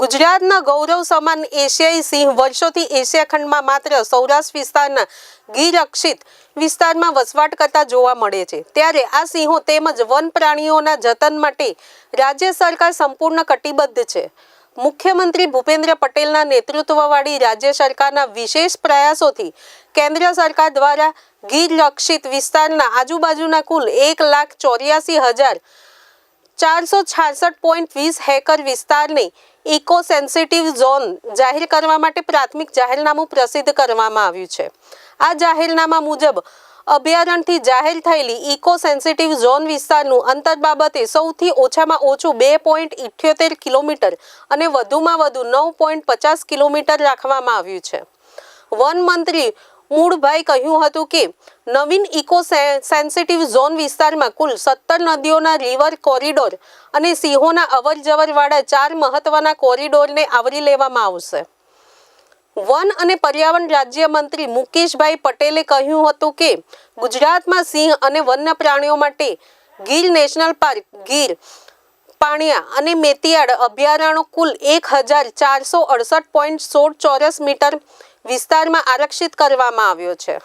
ગુજરાતના ગૌરવ સમાન એશિયાઈ સિંહ વર્ષોથી એશિયા ખંડમાં માત્ર સૌરાષ્ટ્ર વિસ્તારના ગીરક્ષિત વિસ્તારમાં વસવાટ કરતા જોવા મળે છે. ત્યારે આ સિંહો તેમજ વન પ્રાણીઓના જતન માટે રાજ્ય સરકાર સંપૂર્ણ કટિબદ્ધ છે. મુખ્યમંત્રી ભૂપેન્દ્ર પટેલના નેતૃત્વવાળી રાજ્ય સરકારના વિશેષ પ્રયાસોથી કેન્દ્ર સરકાર દ્વારા ગીર રક્ષિત વિસ્તારના આજુબાજુના કુલ એક લાખ ચોર્યાસી હજાર ચારસો છાસઠ પોઈન્ટ વીસ હેકર વિસ્તારને ઇકો સેન્સિટિવ ઝોન જાહેર કરવા માટે પ્રાથમિક જાહેરનામું પ્રસિદ્ધ કરવામાં આવ્યું છે. આ જાહેરનામા મુજબ અભયારણ્યથી જાહેર થયેલી ઇકો સેન્સિટિવ ઝોન વિસ્તારનું અંતર બાબતે સૌથી ઓછામાં ઓછું બે પોઈન્ટ ઇઠ્યોતેર કિલોમીટર અને વધુમાં વધુ નવ પોઈન્ટ પચાસ કિલોમીટર રાખવામાં આવ્યું છે. વન મંત્રી મૂળભાઈ કહ્યું હતું કે નવીન ઇકો સેન્સિટિવ ઝોન વિસ્તારમાં કુલ સત્તર નદીઓના રિવર કોરિડોર અને સિંહોના અવર જવરવાળા ચાર મહત્વના કોરિડોરને આવરી લેવામાં આવશે. વન અને પર્યાવરણ રાજ્યમંત્રી મુકેશભાઈ પટેલે કહ્યું હતું કે ગુજરાતમાં સિંહ અને વન્ય પ્રાણીઓ માટે ગીર નેશનલ પાર્ક ગીર પાણિયા અને મેતિયાડ અભયારણ્યો કુલ એક હજાર ચારસો અડસઠ પોઈન્ટ સોળ ચોરસ મીટર વિસ્તારમાં આરક્ષિત કરવામાં આવ્યો છે.